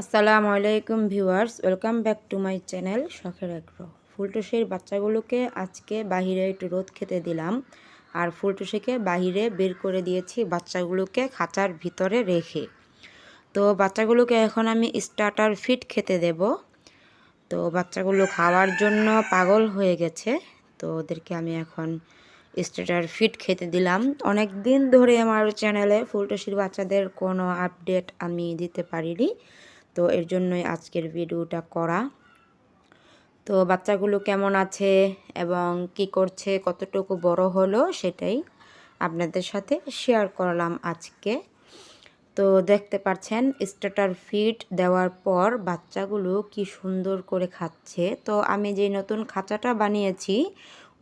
আসসালামু আলাইকুম viewers, welcome back to my channel শখের এগ্রো ফুলটুসির বাচ্চাগুলোকে আজকে বাহিরে একটু রোদ খেতে দিলাম আর ফুলটুসিকে বাহিরে বের করে দিয়েছি বাচ্চাগুলোকে খাঁচার ভিতরে রেখে। তো বাচ্চাগুলোকে এখন আমি স্টার্টার ফিট খেতে দেব। তো বাচ্চাগুলো খাওয়ার জন্য পাগল হয়ে গেছে, তো ওদেরকে আমি এখন স্টার্টার ফিট খেতে দিলাম। অনেক দিন ধরে আমার চ্যানেলে ফুলটুসির বাচ্চাদের কোনো আপডেট আমি দিতে পারিনি। তো এর জন্যই আজকের ভিডিওটা করা। তো বাচ্চাগুলো কেমন আছে এবং কি করছে, কতটুকু বড় হলো সেটাই আপনাদের সাথে শেয়ার করলাম আজকে। তো দেখতে পাচ্ছেন স্টার্টার ফিট দেওয়ার পর বাচ্চাগুলো কি সুন্দর করে খাচ্ছে। তো আমি যে নতুন খাঁচাটা বানিয়েছি,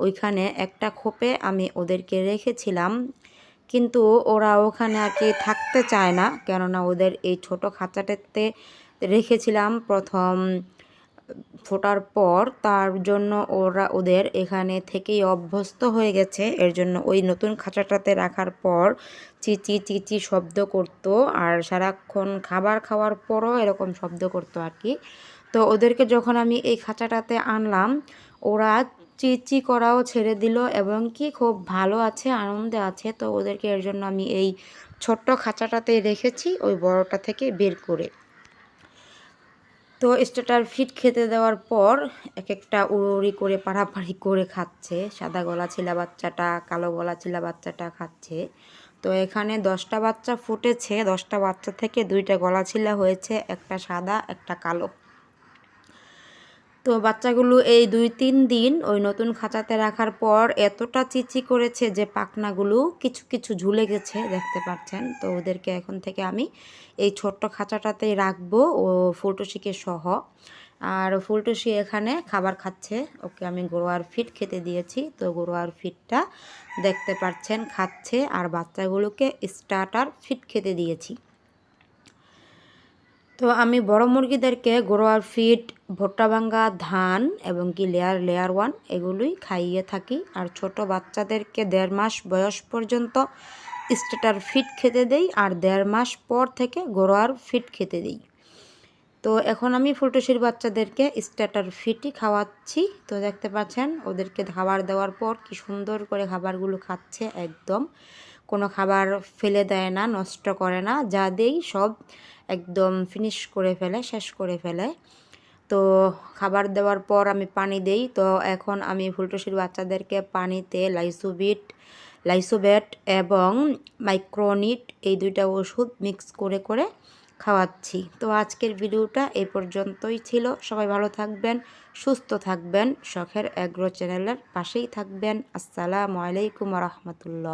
ওইখানে একটা খোপে আমি ওদেরকে রেখেছিলাম। কিন্তু ওরা ওখানে আর কি থাকতে চায় না, কেননা ওদের এই ছোট খাঁচাটাতে রেখেছিলাম প্রথম ফোটার পর, তার জন্য ওরা ওদের এখানে থেকেই অভ্যস্ত হয়ে গেছে। এর জন্য ওই নতুন খাঁচাটাতে রাখার পর চিচি চিচি শব্দ করতো আর সারাক্ষণ খাবার খাওয়ার পরও এরকম শব্দ করতো আর কি। তো ওদেরকে যখন আমি এই খাঁচাটাতে আনলাম, ওরা চিচি করাও ছেড়ে দিল এবং কি খুব ভালো আছে, আনন্দে আছে। তো ওদেরকে এর জন্য আমি এই ছোট্ট খাঁচাটাতে রেখেছি, ওই বড়টা থেকে বের করে। তো স্টার্টার ফিট খেতে দেওয়ার পর এক একটা উড়ি করে পাড়াপাড়ি করে খাচ্ছে। সাদা গলা ছিলা বাচ্চাটা, কালো গলা ছিলা বাচ্চাটা খাচ্ছে। তো এখানে দশটা বাচ্চা ফুটেছে। দশটা বাচ্চা থেকে দুইটা গলা ছিলা হয়েছে, একটা সাদা, একটা কালো। তো বাচ্চাগুলো এই দুই তিন দিন ওই নতুন খাঁচাতে রাখার পর এতটা চিচি করেছে যে পাখনাগুলো কিছু কিছু ঝুলে গেছে, দেখতে পাচ্ছেন? তো ওদেরকে এখন থেকে আমি এই ছোট্ট খাঁচাটাতেই রাখব ও ফুলটুসিকে সহ। আর ফুলটুসি এখানে খাবার খাচ্ছে। ওকে আমি গরুয়ার ফিট খেতে দিয়েছি। তো গরুয়ার ফিটটা দেখতে পাচ্ছেন, খাচ্ছে। আর বাচ্চাগুলোকে স্টার্টার ফিট খেতে দিয়েছি। তো আমি বড় মুরগিদেরকে গোড়োয়ার ফিট, ভুট্টা ভাঙ্গা, ধান এবং কি লেয়ার লেয়ার ওয়ান এগুলোই খাইয়ে থাকি। আর ছোট বাচ্চাদেরকে দেড় মাস বয়স পর্যন্ত স্টেটার ফিট খেতে দেই আর দেড় মাস পর থেকে গোড়োয়ার ফিট খেতে দিই। তো এখন আমি ফুলটুসির বাচ্চাদেরকে স্টার্টার ফিটই খাওয়াচ্ছি। তো দেখতে পাচ্ছেন, ওদেরকে খাবার দেওয়ার পর কি সুন্দর করে খাবারগুলো খাচ্ছে একদম। কোনো খাবার ফেলে দেয় না, নষ্ট করে না, যা দেই সব একদম ফিনিশ করে ফেলে, শেষ করে ফেলে। তো খাবার দেওয়ার পর আমি পানি দেই। তো এখন আমি ফুলটুসির বাচ্চাদেরকে পানিতে লাইসোবিট লাইসোবেট এবং মাইক্রোনিট এই দুইটা ওষুধ মিক্স করে করে খাওয়াচ্ছি। তো আজকের ভিডিওটা এই পর্যন্তই ছিল। সবাই ভালো থাকবেন, সুস্থ থাকবেন। শখের অ্যাগ্রো চ্যানেলের পাশেই থাকবেন। আসসালামু আলাইকুম রহমতুল্লাহ।